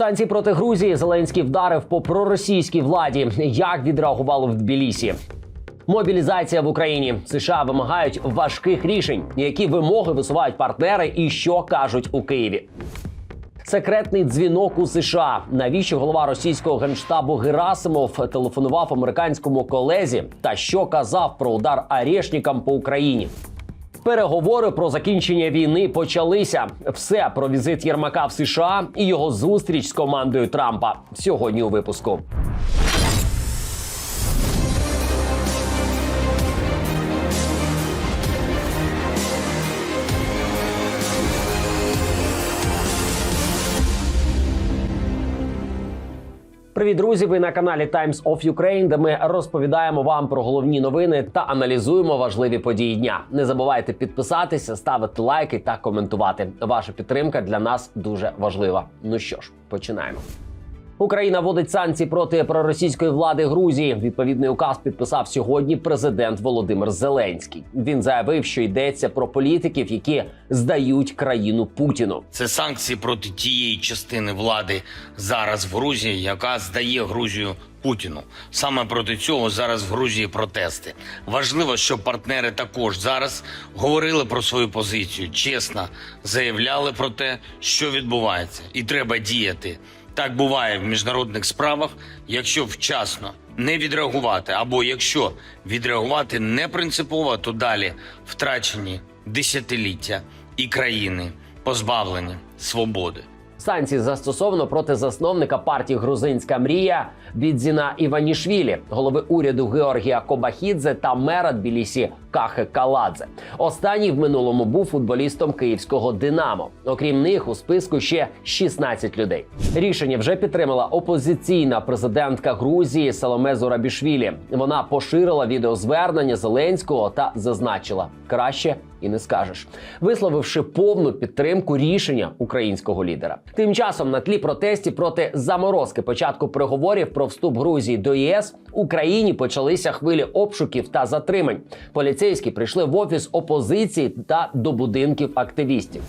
Санкції проти Грузії Зеленський вдарив по проросійській владі. Як відреагували в Тбілісі? Мобілізація в Україні США вимагають важких рішень, які вимоги висувають партнери, і що кажуть у Києві. Секретний дзвінок у США. Навіщо голова російського генштабу Герасимов телефонував американському колезі та що казав про удар арешникам по Україні? Переговори про закінчення війни почалися. Все про візит Єрмака в США і його зустріч з командою Трампа сьогодні у випуску. Привіт, друзі! Ви на каналі Times of Ukraine, де ми розповідаємо вам про головні новини та аналізуємо важливі події дня. Не забувайте підписатися, ставити лайки та коментувати. Ваша підтримка для нас дуже важлива. Ну що ж, починаємо. Україна вводить санкції проти проросійської влади Грузії. Відповідний указ підписав сьогодні президент Володимир Зеленський. Він заявив, що йдеться про політиків, які здають країну Путіну. Це санкції проти тієї частини влади зараз в Грузії, яка здає Грузію Путіну. Саме проти цього зараз в Грузії протести. Важливо, щоб партнери також зараз говорили про свою позицію, чесно заявляли про те, що відбувається, і треба діяти. Так буває в міжнародних справах, якщо вчасно не відреагувати, або якщо відреагувати не принципово, то далі втрачені десятиліття і країни позбавлені свободи. Санкції застосовано проти засновника партії Грузинська мрія Бідзіна Іванішвілі, голови уряду Георгія Кобахідзе та мера Тбілісі Кахе Каладзе. Останній в минулому був футболістом київського Динамо. Окрім них, у списку ще 16 людей. Рішення вже підтримала опозиційна президентка Грузії Саломе Зурабішвілі. Вона поширила відеозвернення Зеленського та зазначила краще і не скажеш, висловивши повну підтримку рішення українського лідера. Тим часом на тлі протестів проти заморозки початку переговорів про вступ Грузії до ЄС Україні почалися хвилі обшуків та затримань. Поліцейські прийшли в офіс опозиції та до будинків активістів.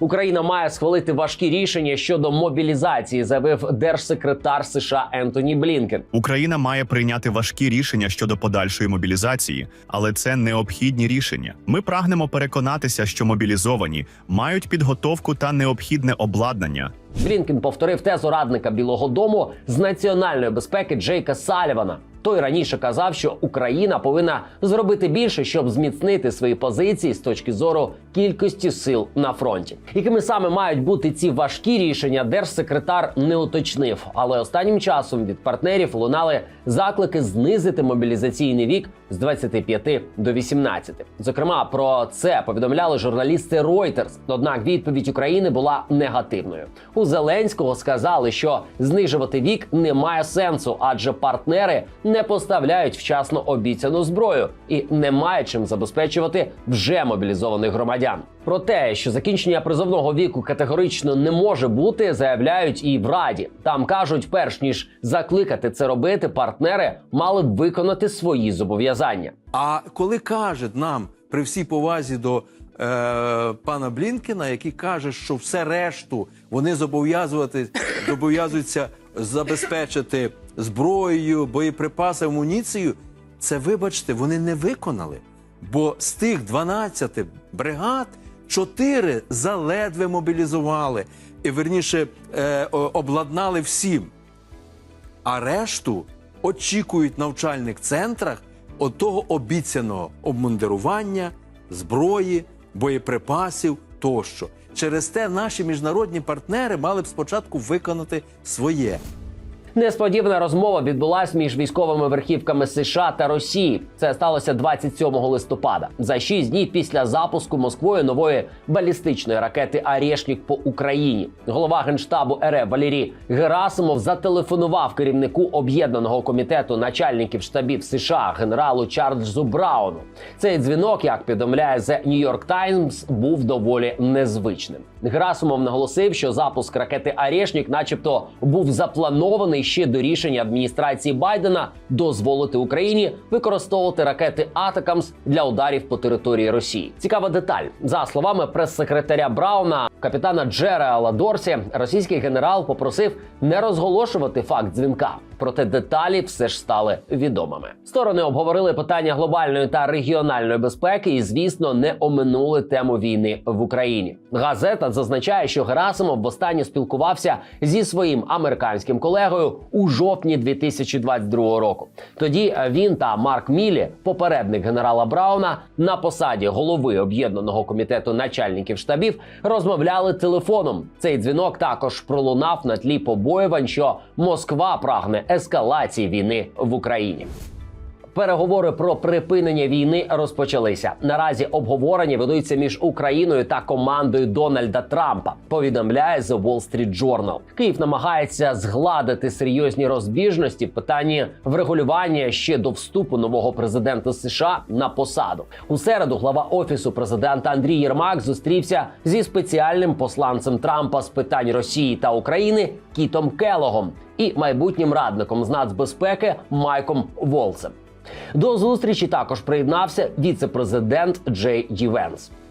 Україна має схвалити важкі рішення щодо мобілізації, заявив держсекретар США Ентоні Блінкен. Україна має прийняти важкі рішення щодо подальшої мобілізації, але це необхідні рішення. Ми прагнемо переконатися, що мобілізовані мають підготовку та необхідне обладнання. Блінкен повторив тезу радника Білого Дому з національної безпеки Джейка Салівана. Той раніше казав, що Україна повинна зробити більше, щоб зміцнити свої позиції з точки зору кількості сил на фронті. Якими саме мають бути ці важкі рішення, держсекретар не уточнив. Але останнім часом від партнерів лунали заклики знизити мобілізаційний вік з 25 до 18. Зокрема, про це повідомляли журналісти Reuters. Однак відповідь України була негативною. У Зеленського сказали, що знижувати вік не має сенсу, адже партнери не поставляють вчасно обіцяну зброю і не має чим забезпечувати вже мобілізованих громадян. Про те, що закінчення призовного віку категорично не може бути, заявляють і в раді. Там кажуть, перш ніж закликати це робити, партнери мали б виконати свої зобов'язання. А коли каже нам при всій повазі до пана Блінкена, який каже, що все решту вони зобов'язуються забезпечити зброєю, боєприпасами, амуніцією, це вибачте, вони не виконали. Бо з тих 12 бригад 4 заледве мобілізували. І верніше е, обладнали всім. А решту очікують в навчальних центрах отого обіцяного обмундирування, зброї, боєприпасів тощо. Через те наші міжнародні партнери мали б спочатку виконати своє. Несподівана розмова відбулась між військовими верхівками США та Росії. Це сталося 27 листопада, за шість днів після запуску Москвою нової балістичної ракети «Арєшнік» по Україні. Голова генштабу РФ Валерій Герасимов зателефонував керівнику об'єднаного комітету начальників штабів США генералу Чарльзу Брауну. Цей дзвінок, як повідомляє The New York Times, був доволі незвичним. Герасимов наголосив, що запуск ракети «Арєшнік» начебто, був запланований прирівняний ще до рішення адміністрації Байдена дозволити Україні використовувати ракети Атакамс для ударів по території Росії. Цікава деталь за словами прес-секретаря Брауна, капітана Джереала Дорсі, російський генерал попросив не розголошувати факт дзвінка. Проте деталі все ж стали відомими. Сторони обговорили питання глобальної та регіональної безпеки і, звісно, не оминули тему війни в Україні. Газета зазначає, що Герасимов востаннє спілкувався зі своїм американським колегою у жовтні 2022 року. Тоді він та Марк Мілі, попередник генерала Брауна, на посаді голови об'єднаного комітету начальників штабів, розмовляли телефоном. Цей дзвінок також пролунав на тлі побоювань, що Москва прагне ескалації війни в Україні. Переговори про припинення війни розпочалися. Наразі обговорення ведуться між Україною та командою Дональда Трампа. Повідомляє The Wall Street Journal. Київ намагається згладити серйозні розбіжності в питанні врегулювання ще до вступу нового президента США на посаду. У середу глава офісу президента Андрій Єрмак зустрівся зі спеціальним посланцем Трампа з питань Росії та України Кітом Келогом і майбутнім радником з нацбезпеки Майком Волцем. До зустрічі також приєднався віце-президент Джей Ді.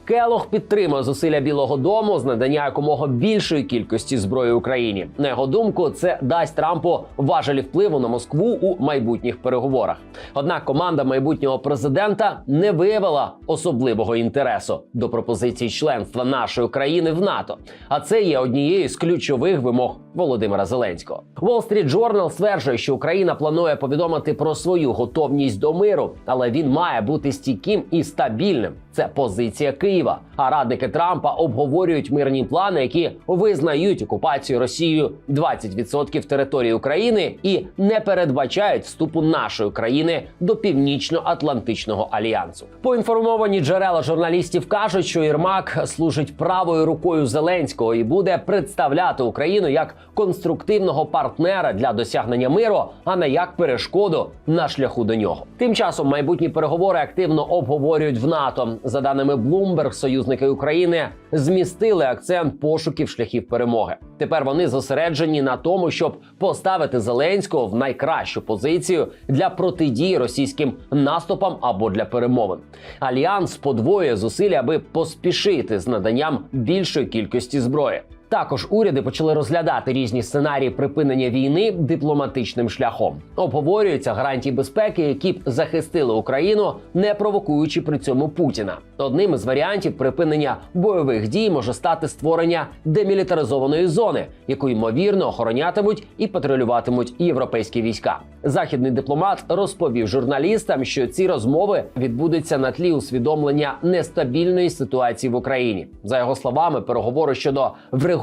Келох підтримує зусилля Білого Дому з надання якомога більшої кількості зброї Україні. На його думку, це дасть Трампу важелі впливу на Москву у майбутніх переговорах. Однак команда майбутнього президента не виявила особливого інтересу до пропозиції членства нашої країни в НАТО. А це є однією з ключових вимог Володимира Зеленського. Wall Street Journal стверджує, що Україна планує повідомити про свою готовність до миру, але він має бути стійким і стабільним. Це позиція Києва. А радники Трампа обговорюють мирні плани, які визнають окупацію Росією 20% території України і не передбачають вступу нашої країни до північно-атлантичного альянсу. Поінформовані джерела журналістів кажуть, що Єрмак служить правою рукою Зеленського і буде представляти Україну як конструктивного партнера для досягнення миру, а не як перешкоду на шляху до нього. Тим часом майбутні переговори активно обговорюють в НАТО. За даними Bloomberg, союзники України змістили акцент пошуків шляхів перемоги. Тепер вони зосереджені на тому, щоб поставити Зеленського в найкращу позицію для протидії російським наступам або для перемовин. Альянс подвоює зусилля, аби поспішити з наданням більшої кількості зброї. Також уряди почали розглядати різні сценарії припинення війни дипломатичним шляхом. Обговорюються гарантії безпеки, які б захистили Україну, не провокуючи при цьому Путіна. Одним із варіантів припинення бойових дій може стати створення демілітаризованої зони, яку ймовірно охоронятимуть і патрулюватимуть європейські війська. Західний дипломат розповів журналістам, що ці розмови відбудуться на тлі усвідомлення нестабільної ситуації в Україні. За його словами, переговори щодо врегулювання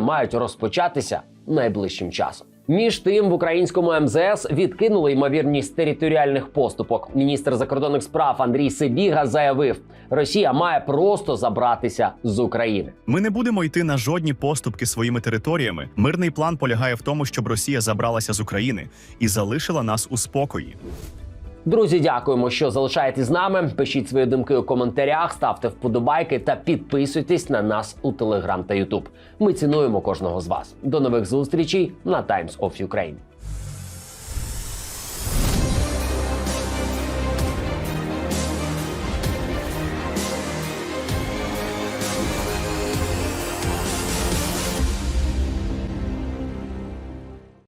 мають розпочатися найближчим часом. Між тим в українському МЗС відкинули ймовірність територіальних поступок. Міністр закордонних справ Андрій Сибіга заявив, Росія має просто забратися з України. Ми не будемо йти на жодні поступки своїми територіями. Мирний план полягає в тому, щоб Росія забралася з України і залишила нас у спокої. Друзі, дякуємо, що залишаєтесь з нами. Пишіть свої думки у коментарях, ставте вподобайки та підписуйтесь на нас у Телеграм та Ютуб. Ми цінуємо кожного з вас. До нових зустрічей на Times of Ukraine.